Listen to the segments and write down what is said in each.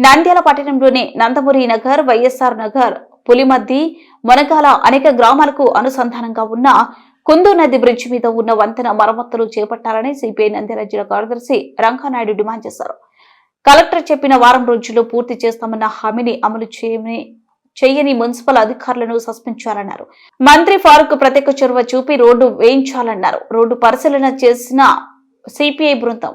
నంద్యాల పట్టణంలోని నందమూరి నగర్ వైఎస్ఆర్ నగర్ పులిమద్ది మొనగాల అనేక గ్రామాలకు అనుసంధానంగా ఉన్న కుందు నది బ్రిడ్జి మీద ఉన్న వంతెన మరమ్మతులు చేపట్టాలని సిపిఐ నంద్యాల జిల్లా కార్యదర్శి రంగానాయుడు డిమాండ్ చేశారు. కలెక్టర్ చెప్పిన వారం రోజుల్లో పూర్తి చేస్తామన్న హామీని అమలు చేయని చేయని మున్సిపల్ అధికారులను సస్పెండ్ చేయాలన్నారు మంత్రి ఫారూక్ ప్రత్యేక చొరవ చూపి రోడ్డు వేయించాలన్నారు. రోడ్డు పరిశీలన చేసిన సిపిఐ బృందం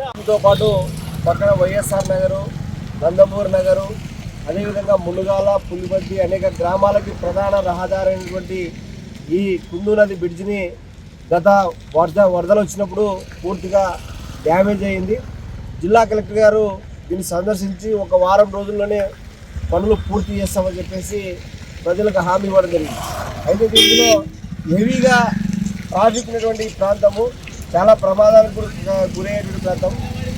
దాంతో పాటు పక్కన వైఎస్ఆర్ నగరు నందమూరి నగరు అదేవిధంగా మునుగాల పులిబద్ది అనేక గ్రామాలకి ప్రధాన రహదారి అయినటువంటి ఈ కుందు నది బ్రిడ్జిని గత వరద వరదలు వచ్చినప్పుడు పూర్తిగా డ్యామేజ్ అయింది. జిల్లా కలెక్టర్ గారు దీన్ని సందర్శించి ఒక వారం రోజుల్లోనే పనులు పూర్తి చేస్తామని చెప్పేసి ప్రజలకు హామీ ఇవ్వడం జరిగింది. అయితే దీంట్లో హెవీగా ట్రాఫిక్ ఉన్నటువంటి ప్రాంతము చాలా ప్రమాదాలకు గురి గురయ్యేటువంటి ప్రాంతం.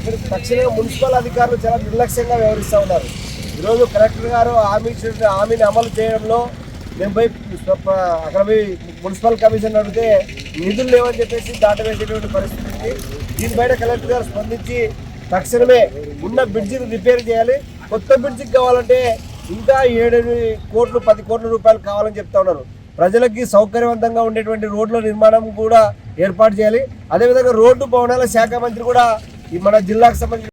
మీరు తక్షణమే మున్సిపల్ అధికారులు చాలా నిర్లక్ష్యంగా వ్యవహరిస్తూ ఉన్నారు. ఈరోజు కలెక్టర్ గారు హామీ ఇచ్చిన హామీని అమలు చేయడంలో మేము పోయి అక్కడ పోయి మున్సిపల్ కమిషన్ అడిగితే నిధులు లేవని చెప్పేసి దాటవేసేటువంటి పరిస్థితి ఉంది. దీనిపైన కలెక్టర్ గారు స్పందించి తక్షణమే ఉన్న బ్రిడ్జిని రిపేర్ చేయాలి. కొత్త బ్రిడ్జికి కావాలంటే ఇంకా ఏడు కోట్లు పది కోట్ల రూపాయలు కావాలని చెప్తా ఉన్నారు. ప్రజలకి సౌకర్యవంతంగా ఉండేటువంటి రోడ్ల నిర్మాణం కూడా ఏర్పాటు చేయాలి. అదేవిధంగా రోడ్డు భవనాల శాఖ మంత్రి కూడా ఈ మన జిల్లాకు సంబంధించి